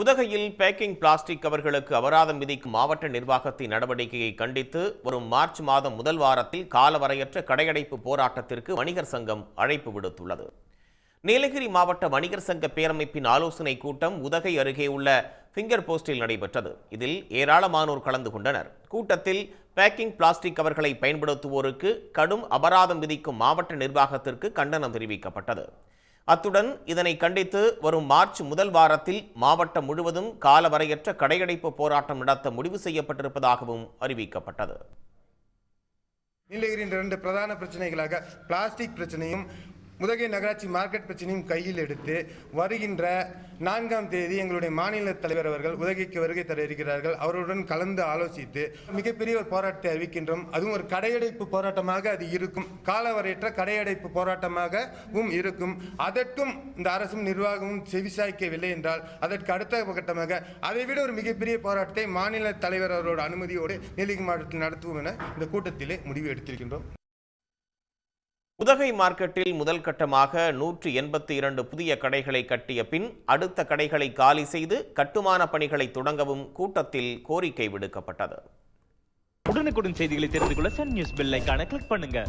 உதகையில் packing plastic கவர்களுக்கு அபராதம் விதிக்கும் மாவட்ட நிர்வாகத்தின் நடவடிக்கையை கண்டித்து வரும் மார்ச் மாதம் முதல் வாரத்தில் காலவரையற்ற கடையடைப்பு போராட்டத்திற்கு வணிகர் சங்கம் அழைப்பு விடுத்துள்ளது. நீலகிரி மாவட்ட வணிகர் சங்க பேரமைப்பின் ஆலோசனை கூட்டம் உதகை அருகே உள்ள ஃபிங்கர் போஸ்டில் நடைபெற்றது. இதில் ஏராளமானோர் கலந்து கொண்டனர். கூட்டத்தில் பேக்கிங் பிளாஸ்டிக் கவர்களை பயன்படுத்துவோருக்கு கடும் அபராதம் விதிக்கும் மாவட்ட நிர்வாகத்திற்கு கண்டனம் தெரிவிக்கப்பட்டது. அத்துடன் இதனை கண்டித்து வரும் மார்ச் முதல் வாரத்தில் மாவட்டம் முழுவதும் காலவரையற்ற கடையடைப்பு போராட்டம் நடத்த முடிவு செய்யப்பட்டிருப்பதாகவும் அறிவிக்கப்பட்டது. நீலகிரியின் இரண்டு பிரதான பிரச்சனைகளாக பிளாஸ்டிக் பிரச்சனையும் உதகை நகராட்சி மார்க்கெட் பிரச்சனையும் கையில் எடுத்து வருகின்ற நான்காம் தேதி எங்களுடைய மாநில தலைவர் அவர்கள் உதகைக்கு வருகை தர இருக்கிறார்கள். அவருடன் கலந்து ஆலோசித்து மிகப்பெரிய ஒரு போராட்டத்தை அறிவிக்கின்றோம். அதுவும் ஒரு கடையடைப்பு போராட்டமாக அது இருக்கும். காலவரையற்ற கடையடைப்பு போராட்டமாகவும் இருக்கும். அதற்கும் இந்த அரசும் நிர்வாகமும் செவிசாய்க்கவில்லை என்றால் அதற்கு அடுத்த கட்டமாக அதைவிட ஒரு மிகப்பெரிய போராட்டத்தை மாநில தலைவர் அவரோட அனுமதியோடு நீலகிரி மாவட்டத்தில் நடத்துவோம் என இந்த கூட்டத்திலே முடிவு எடுத்திருக்கின்றோம். உதகை மார்க்கெட்டில் முதல் கட்டமாக நூற்று எண்பத்தி இரண்டு புதிய கடைகளை கட்டிய பின் அடுத்த கடைகளை காலி செய்து கட்டுமான பணிகளை தொடங்கவும் கூட்டத்தில் கோரிக்கை விடுக்கப்பட்டது. உடனுக்குடன் செய்திகளை தெரிந்து கொள்ள சன் நியூஸ் பெல் கிளிக் பண்ணுங்க.